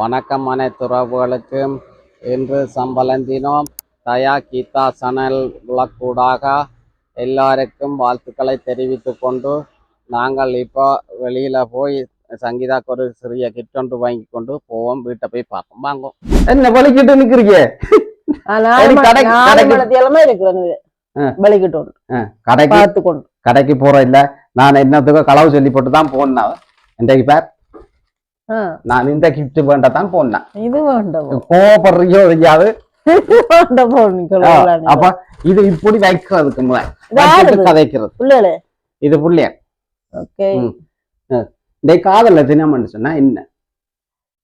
வணக்கம் அனைத்துறவுகளுக்கும் இன்று சம்பளம் தினம் தயா கீதா சனல் விளக்கூடாக எல்லாருக்கும் வாழ்த்துக்களை தெரிவித்துக் கொண்டு நாங்கள் இப்போ வெளியில போய் சங்கீதாக்கு ஒரு சிறிய கிட் ஒன்று வாங்கி கொண்டு போவோம். வீட்டை போய் பார்ப்போம். வாங்க. என்ன வலிக்கிட்டு நிக்கிறீங்க? கடைக்கு- நாலு கடைக்கு- மணித்தியாலமா இருக்கிறது ஆ. வெளிக்கிட்டு ஒன்று கடைக்கு பார்த்து கொண்டு கடைக்கு போற இல்ல நான் என்னத்துக்கு களவு சொல்லி போட்டு தான் போனேன் இன்றைக்கு பேர் நான் இந்த கிஃப்ட் வேண்டத்தான் போனேன் இது வேண்டாம் கோபப்படுறியோ சொல்லலாம். அப்ப இது இப்படி வைக்கிறதுக்கு கதைக்கிறது இது புள்ளிய ஓகே ம். இந்த காதல தினம்னு சொன்னா என்ன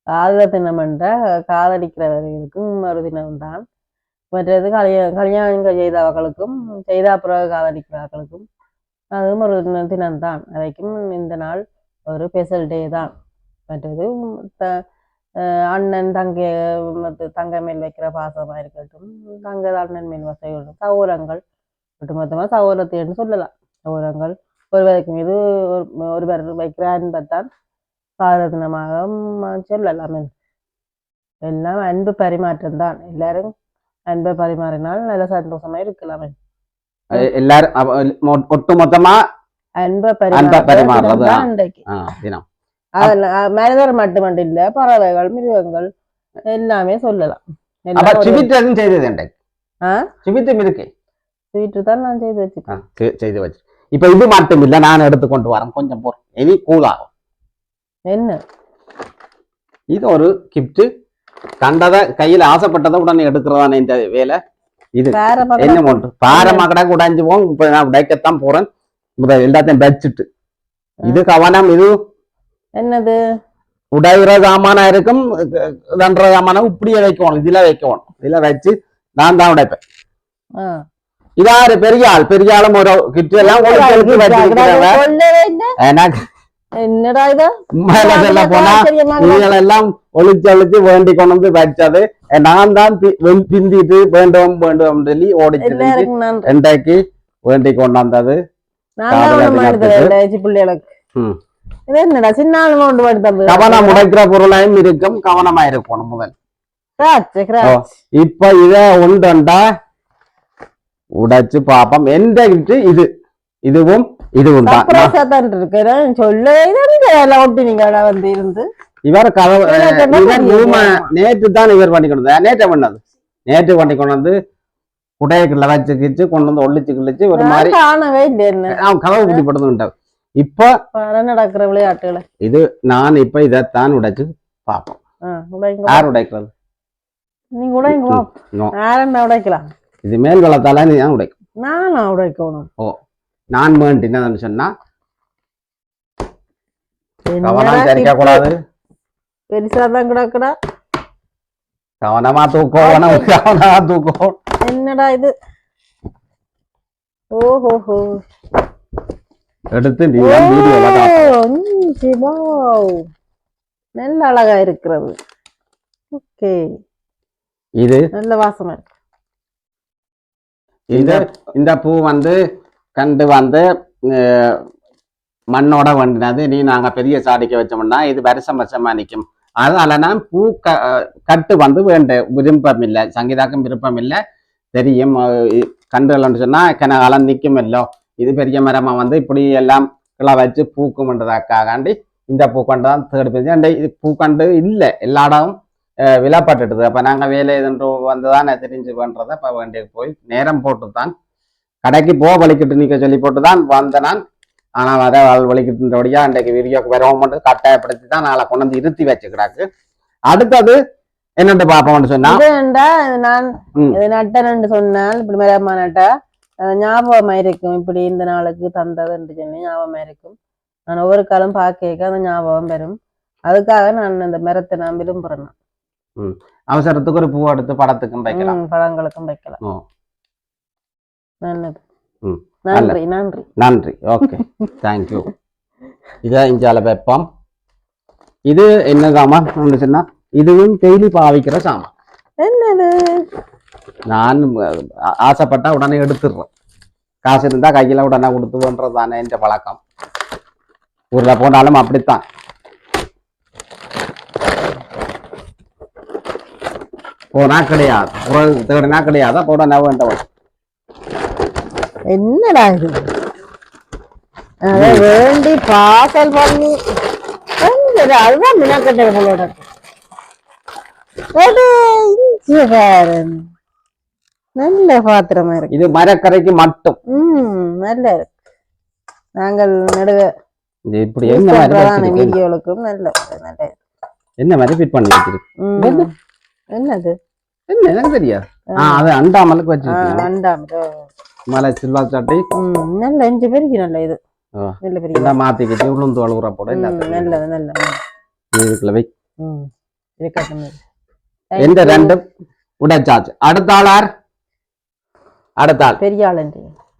காதல தினம்ன்ற காதலிக்கிறவர்களுக்கும் ஒரு தினம் தான் மற்றது கல்யாண கல்யாணம் செய்தவர்களுக்கும் செய்த பிறகு காதலிக்கிறவர்களுக்கும் அதுவும் ஒரு தினம் தான் அதைக்கும் இந்த நாள் ஒரு ஸ்பெஷல் டே தான் மற்றது த- அண்ணன் தங்கை தங்கை மேல் வைக்கிற பாசமாக இருக்கட்டும் தங்கை அண்ணன் மேல் வசைகள் சௌரங்கள் ஒட்டுமொத்தமாக சௌரத்தை என்று சொல்லலாம். சௌரங்கள் ஒருவருக்கு மீது ஒரு- ஒருவர் வைக்கிற அன்பைத்தான் காதல் தினமாக ம- சொல்லலாம். எல்லாம் அன்பு பரிமாற்றம் தான். எல்லாரும் அன்பை பரிமாறினால் நல்ல சந்தோஷமா இருக்கலாம். எல்லாரும் அவ- மொ- ஒட்டு மொத்தமா அன்பை அன்பை பரிமாற்ற பரிமாறுறது, தினம். மனிதர் இல்ல பறவைகள் மிருகங்கள் எல்லாமே சொல்லலாம். செய்தது இன்றைக்கு ஆ? சிவிட்டும் இருக்கு ஸ்வீட்டு தான் நான் செய்து ஆ, வச்சுக்கேன் செ- செய்து வச்சு இப்ப இது மட்டும் இல்ல நான் எடுத்து கொண்டு வரேன். கொஞ்சம் போறேன் இனி கூலாகும் என்ன? இது ஒரு கிஃப்ட் கண்டதை கையில ஆசைப்பட்டதை உடனே எடுக்கிறதானே இந்த வேலை? இது என்ன ஒன்று பாரமா கடை உடைஞ்சு போகும். இப்ப நான் உடைக்கத்தான் போறேன். எல்லாத்தையும் வச்சுட்டு. இது கவனம் இது என்னது? உடைகிற சாமானா இருக்கும் தன்ற சாமானா இப்படியே வைக்கணும் இதுல வைக்கணும். இதுல வச்சு நான் தான் உடைப்பேன். இதாரு பெரிய ஆள். பெரிய ஆளும் ஒரு கிட்ட எல்லாம். எனக்கு என்னடா இது? போனா இருக்கு. நீங்களெல்லாம் ஒளிச்சு ஒளிச்சு வேண்டி கொண்டு வந்து வச்சது. நான் தான் பிந்திட்டு வேண்டும் வேண்டும் சொல்லி ஓடிச்சு இன்றைக்கு வேண்டி கொண்டு வந்தது. நான் தான் காதல ஒண்ணு தினத்துக்கு. எடுக்கிறேன் இந்த பிள்ளைகளுக்கு. என்னடா சின்ன கொண்டு தந்தது கவனம் உடைக்கிற பொருளையும் இருக்கும் கவனமா இருக்கணும் முதல். இப்ப இத உண்டா உடைச்சு பாப்போம். எந்த இது. இதுவும் இதுவும் தான். இருக்கிறேன். சொல்லவே இல்லை எல்லாம் ஒட்டி நீங்க வந்து இருந்து. இவர் கதவு நேற்று தான் இவர் பண்ணி கொண்டு. நேற்று பண்ணது. நேற்று பண்ணி கொண்டு வந்து குடையக்குள்ள வச்சு கிச்சு கொண்டு வந்து ஒளிச்சு கிழிச்சு ஒரு மாதிரி. கதவு பிடி படுத்து இப்ப நடக்கிற விளையாட்டுகளை? இது நான் இப்ப இதைத்தான் உடைச்சு பார்ப்போம். உடைங்க யார் உடைக்கிறது? நீங்க உடைங்க உடைக்கலாம் இது மேல் வளத்தால நீ தான் உடைக்கும்? நானா உடைக்கணும். நான் வேண்டி என்னன்னு சொன்னா? கவனம் தெரிக்க? கூடாது பெருசா தான் கிடக்குடா. கவனமா தூக்கணும் கவனமா தூக்கம் என்னடா இது? ஓஹோஹோ. எடுத்து. நல்ல அழகா இருக்கிறது. ஓகே. இது? நல்ல வாசமா இந்த இந்த பூ வந்து கண்டு வந்து மண்ணோட வண்டினது. நீ நாங்க பெரிய சாடிக்க வச்சோம்னா இது வருஷம் வருஷமா நிக்கும். அதனால நான் பூ க கட்டு வந்து வேண்ட விருப்பம் இல்லை சங்கீதாக்கும் விருப்பம் இல்லை தெரியும் கண்டுகள்னு சொன்னா கன காலம் நிக்குமல்லோ. இது பெரிய மரமா வந்து இப்படி எல்லாம் கிளை வச்சு பூக்கும்ன்றதாக்காண்டி இந்த பூக்கண்டு தான் தேடி போய் அந்த இது பூக்கண்டு இல்லை எல்லா இடமும் அஹ், விலைப்பட்டுட்டுது அப்ப நாங்க வேலை இதுன்று வந்துதான் தெரிஞ்சு பண்றதை அப்ப வேண்டிய போய் நேரம் போட்டு தான் கடைக்கு போ வலிக்கிட்டு நிக்க சொல்லி போட்டு தான் வந்த நான் ஆனா வர ஆள் வலிக்கிட்டுன்றபடியா இன்றைக்கு வீடியோக்கு வரவும் மட்டும் கட்டாயப்படுத்தி தான் நாளை கொண்டு வந்து இருத்தி வச்சுக்கிறாக்கு. அடுத்தது என்னட்டு பாப்போம்னு சொன்னா நான் சொன்னால் இப்படி மரமா நட்டா? அது ஞாபகமா இருக்கும் இப்படி இந்த நாளுக்கு தந்ததுன்னு சொல்லி ஞாபகமா இருக்கும் நான் ஒவ்வொரு காலம் பார்க்க அந்த ஞாபகம் வரும். அதுக்காக நான் இந்த மரத்தை நான் விரும்புறேன் அவசரத்துக்கு ஒரு பூ எடுத்து படத்துக்கும் வைக்கலாம். பழங்களுக்கும் வைக்கலாம். நல்லது. நன்றி நன்றி. நன்றி. ஓகே. தேங்க்யூ இதை இஞ்சால வைப்போம். இது என்ன சாமான்? சொன்னா இதுவும் டெய்லி பாவிக்கிற சாமான். என்னது? நான் ஆசைப்பட்டா உடனே எடுத்துடுறேன். காசு இருந்தா கையில உடனே கொடுத்துன்றதானே தானே இந்த பழக்கம். ஊர்ல போனாலும் அப்படித்தான். போனா கிடையாது. குரல் தேடினா கிடையாதா? போட நவ வேண்டவன். என்னடா இது? வேண்டி பாசல் பண்ணி. அதுதான் மினக்கட்டை போலோட நல்ல பாத்திரமா இருக்கு. இது மரக்கரைக்கு மட்டும். ம் நல்ல இருக்கு. நாங்கள் நடுவ இப்படி என்ன? வீடியோவுக்கும் நல்ல நல்ல என்ன மாதிரி ஃபிட் பண்ணி வச்சிருக்கு. என்னது? என்ன எனக்கு தெரியாது ஆ. அது அண்டாமலுக்கு வச்சிருக்கீங்க. வேண்டாம் மலை சில்வா சட்டை. நல்ல அஞ்சு பேருக்கு நல்ல இது. நல்ல பெரிய எல்லாம் மாத்திக்கிட்டு உளுந்து அழுகுற போட நல்லது நல்ல இதுக்குள்ள வை. ம் இருக்கட்டும். எந்த. ரெண்டும் உடைச்சாச்சு. அடுத்த ஆளார் அடுத்த ஆள்.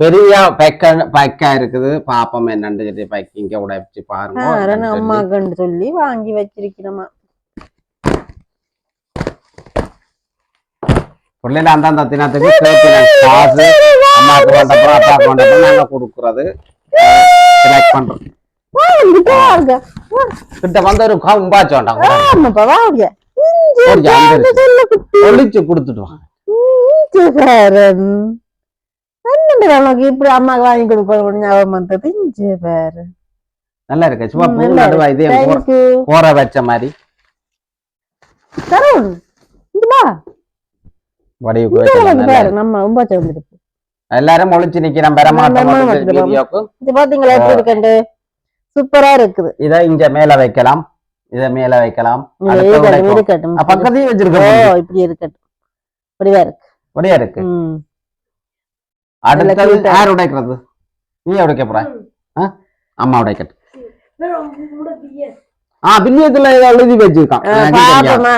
பெரிய பைக்க பைக்கா இருக்குது. பாப்பம் என்னன்னு சொல்லி பைக் இங்க உடைச்சு பாருங்க. அம்மாக்குன்னு சொல்லி வாங்கி வச்சிருக்கிறோமா. பிள்ளைல அந்த அந்த தினத்துக்கு காசு அம்மாவுக்கு வந்தப்பறம் அப்பாவுக்கு வந்தப்பறம் நாங்க கொடுக்கறது. செலக்ட் பண்றோம். கிட்ட வந்து ஒரு கம்பாச்சு வாங்க ஒளிச்சு கொடுத்துட்டு இஞ்சிகாரன் என்னண்டு நமக்கு இப்படி அம்மாக்கு வாங்கி கொடுக்கணும் ஞாபகம் வந்தது இஞ்சி பாரு நல்லா இருக்கு சும்மா பூ நடுவா இதே போற- வச்ச மாதிரி தருண் இங்க வா நல்லா பாரு நம்ம உம்பாச்ச வந்துருக்கு எல்லாரும் ஒளிச்சு நிக்கிறேன் பெற மாட்டோம் இது பாத்தீங்களா எப்படி இருக்குண்டு சூப்பரா இருக்குது இத இங்க மேல வைக்கலாம் இத மேல வைக்கலாம் பக்கத்தையும் வச்சிருக்கோம் இப்படி இருக்கட்டும் இப்படிதான் இருக்கு அப்படியே இருக்கு அடுத்தது யார் உடைக்கிறது. நீ உடைக்க போற? அம்மா உடைக்கட்டு ஆ பில்லியத்துல எழுதி வச்சிருக்கான். பாப்போமா.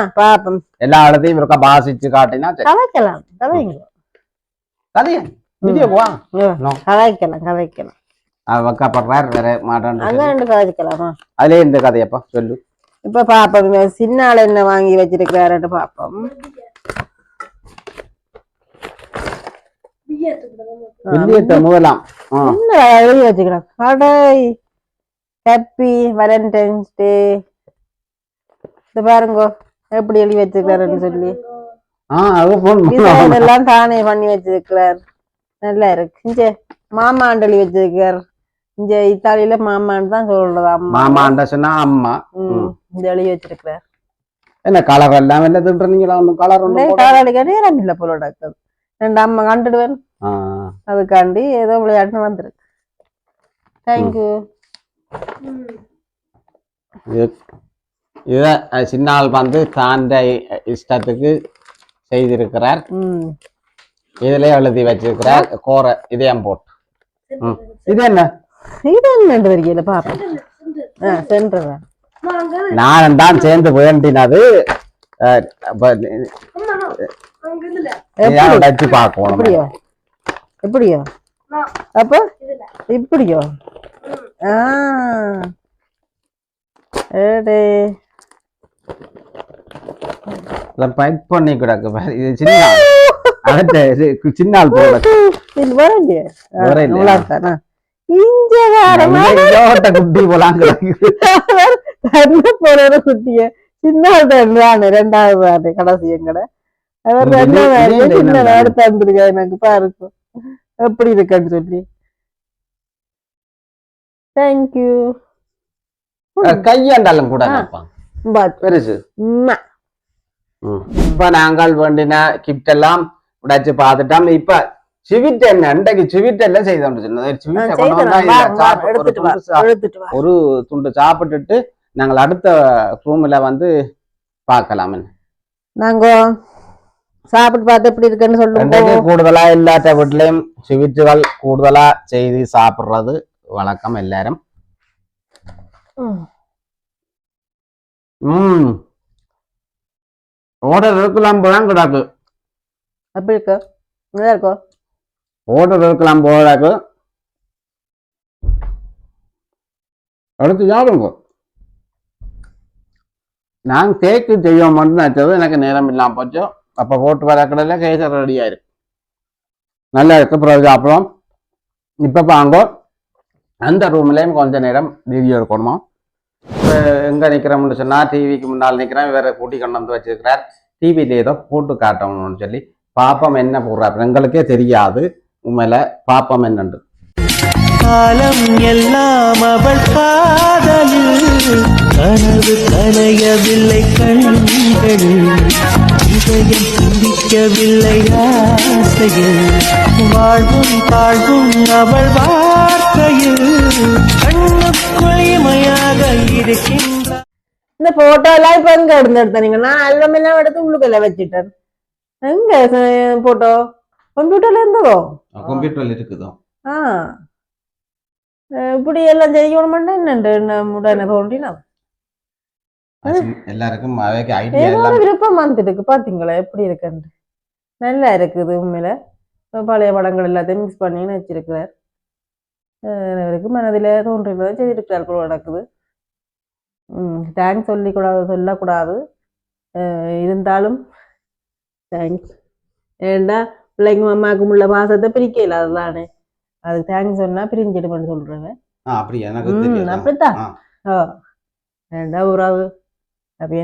எல்லா இடத்தையும் இருக்கா பாசிச்சு காட்டினா கதைக்கலாம் கதைங்க கதையா வீடியோ No. கதைக்கலாம் கதைக்கலாம். வைக்கப்படுறார் வேற மாட்டான் அங்க ரெண்டு கதைக்கலாமா? அதுலயே இந்த கதையப்பா சொல்லு. இப்ப பாப்போம் இவன் சின்ன ஆள் என்ன வாங்கி வச்சிருக்கிறாருன்னு பாப்போம். ஆ, பில்லியத்தை முதலாம். ஆ. என்ன எழுதி வச்சுக்கிறான். கடை ஹாப்பி வேலண்டைன்ஸ் டே இது பாருங்க எப்படி எழுதி வச்சிருக்காருன்னு சொல்லி. தானே பண்ணி வச்சிருக்கிறார் நல்லா இருக்கு. இங்க மாமாண்டு எழுதி வச்சிருக்கார் இங்க இத்தாலியில மாமான்னு தான் சொல்றது அம்மா. மாமாண்ட சொன்னா அம்மா. இந்த எழுதி வச்சிருக்கிறார். என்ன கலர் எல்லாம் என்ன திட்டுறீங்களா? ஒன்றும் கலர் ஒன்றும் நேரம் இல்ல போல டாக்டர் ரெண்டு அம்மா கண்டுடுவேன். அதுக்காண்டி ஏதோ விளையாட்டு வந்திருக்கு. தேங்க்யூ இது- சின்னால் வந்து தாண்ட இஷ்டத்துக்கு செய்திருக்கிறார். ம். இதுல எழுதி வச்சிருக்கிறார். கோர இதயம் போட்டு. இது என்ன? இது என்ன தெரியல பாப்போம். ஆ சென்றுறேன் நான் தான் சேர்ந்து வேண்டினது. பார்க்கணும். எப்படியோ? அப்ப? இப்படியோ? ஆ. ஏடே பைப் பண்ணி கிடக்கு பாரு. இது சின்ன அடுத்த இது சின்னால் போட. இது வரலையே வர இஞ்சகாரமா யோட்ட குட்டி போலாம் கிடக்கு. போற குட்டிய? சின்ன தானே ரெண்டாவது கடைசி எங்கட. அவர் ரெண்டாவது இந்த சின்ன தந்துருக்கா எனக்கு பாருக்கும் எப்படி இருக்குன்னு சொல்லி. தேங்க்யூ அஹ், கையாண்டாலும் கூட. பெருசு. இப்ப நாங்கள் வேண்டின கிஃப்ட் எல்லாம் உடைச்சு பார்த்துட்டோம். இப்ப சிவிட் என்ன? இன்றைக்கு சிவிட் எல்லாம் செய்தோம் ஒரு துண்டு சாப்பிட்டுட்டு நாங்கள் அடுத்த ரூம்ல வந்து பார்க்கலாம். நாங்க? சாப்பிட்டு பார்த்து எப்படி இருக்குன்னு சொல்லுங்க. கூடுதலா இல்லாத வீட்லயும் ஸ்வீட்டுகள் கூடுதலா செய்து சாப்பிடுறது வழக்கம் எல்லாரும். ம். ஓடர் இருக்கலாம் போலாம் கிடாக்கு. எப்படி இருக்கு? நல்லா இருக்கோ? ஓடர் இருக்கலாம் போலாக்கு. அடுத்து சாப்பிடுங்க நான் கேக்கு செய்ய மட்டும் நினைச்சது எனக்கு நேரம் இல்லாம போச்சு. அப்போ போட்டு வர கடையில கேசர் ரெடி ஆயிருக்கு நல்லா இருக்கு பிறகு சாப்பிடுவோம் இப்போ பாங்கோ அந்த ரூம்லேயும் கொஞ்ச நேரம் வீடியோ எடுக்கணுமா இப்போ எங்க நிற்கிறோம்னு சொன்னா டிவிக்கு முன்னால் நிற்கிறேன் வேற கூட்டி கொண்டு வந்து வச்சுருக்கிறார் டிவியில ஏதோ போட்டு காட்டணும்னு சொல்லி பாப்பம் என்ன போடுறாரு எங்களுக்கே தெரியாது உண்மையில பாப்பம் என்னண்டு காலம் எல்லாம் அவள் காதலில் கனவு கலையவில்லை கண்களில் இதயம் துடிக்கவில்லை ஆசையில் வாழ்வும் தாழ்வும் அவள் வார்த்தையில் கண்ணுக்குள் இமையாக இருக்கின்ற இந்த போட்டோ எல்லாம் இப்ப எங்க இருந்து எடுத்தீங்க நான் ஆல்பம் எல்லாம் எடுத்து உள்ளுக்குள்ள வச்சுட்டேன் எங்க போட்டோ கம்ப்யூட்டர்ல இருந்ததோ கம்ப்யூட்டர்ல இருக்குதோ ஆ அஹ் இப்படி எல்லாம் செய்யணுமெண்டா என்னண்டு? உடனே தோன்றினா? எல்லாருக்கும் ஏதோ விருப்பம் வந்துருக்கு பாத்தீங்களா? எப்படி இருக்குன்னு நல்லா இருக்குது உண்மையில. பழைய படங்கள் எல்லாத்தையும் மிக்ஸ் பண்ணி வச்சிருக்கிறார். அஹ் அவருக்கு மனதில் தோன்றுகிறத செய்திருக்கிறார் போல நடக்குது. தேங்க்ஸ் சொல்லிக்கூடாது. சொல்லக்கூடாது இருந்தாலும் தேங்க்ஸ் ஏண்டா பிள்ளைங்க அம்மாவுக்கும் உள்ள பாசத்தை பிரிக்கல அதுதானே? அதுக்கு தேங்க்ஸ் சொன்னா பிரிஞ்சிடுமென்னு சொல்றேன் ஆ, அப்படி எனக்கு அப்படித்தான். ஏண்டா உறவு அப்படியே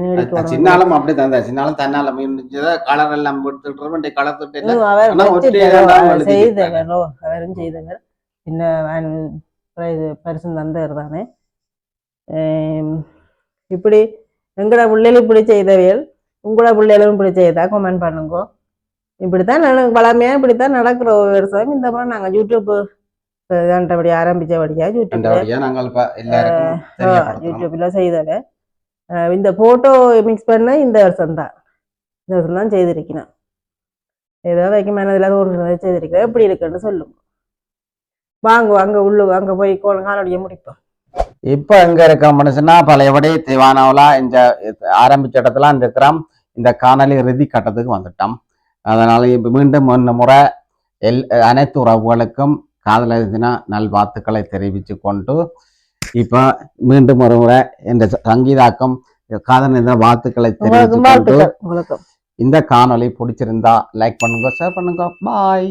சின்னாலும் தான் சின்னாலும் தன்னால முடிஞ்சதை கலர் எல்லாம் எடுத்துட்டு கலர் தொட்டு செய்தவர் அவரும் செய்தவர் சின்ன வேன் பிரைஸ் பரிசு தந்தவர் தானே. இப்படி எங்கட பிள்ளைகள் இப்படி செய்தவியல் உங்களோட பிள்ளைகளும் இப்படி செய்தா? கமெண்ட் பண்ணுங்க. இப்படித்தான் நட வளமையா இப்படித்தான் நடக்கிற ஒரு வருஷம் இந்த மாதிரி நாங்க யூடியூப் நாங்கள் இப்ப எல்லாருக்கும் தெரியப்படுத்துறோம். யூடியூப்ல செய்தவ இந்த போட்டோ மிக்ஸ் பண்ண இந்த வருஷம் தான் இந்த வருஷம் தான் செய்திருக்கிறேன் ஏதோ வைக்க மனதில் தோன்றுறதை செய்திருக்கிறேன் எப்படி இருக்குன்னு சொல்லுங்க வாங்க அங்க உள்ளு அங்க போய் கோ- காணொளியை முடிப்போம். இப்ப எங்க இருக்கோம்னு சொன்னா பழையபடி திவானாவில இந்த ஆரம்பிச்ச இடத்துல இருக்கிறோம். இந்த காணொலி இறுதி கட்டத்துக்கு வந்துட்டோம். அதனால இப்ப மீண்டும் ஒரு முறை எல் அனைத்து உறவுகளுக்கும் காதலர் தின நல்வாழ்த்துக்களை தெரிவித்து கொண்டு இப்போ மீண்டும் ஒரு முறை இந்த சங்கீதாக்கம் காதலர் தின வாழ்த்துக்களை தெரிவித்து கொண்டு இந்த காணொளி பிடிச்சிருந்தா லைக் பண்ணுங்க ஷேர் பண்ணுங்க. பாய்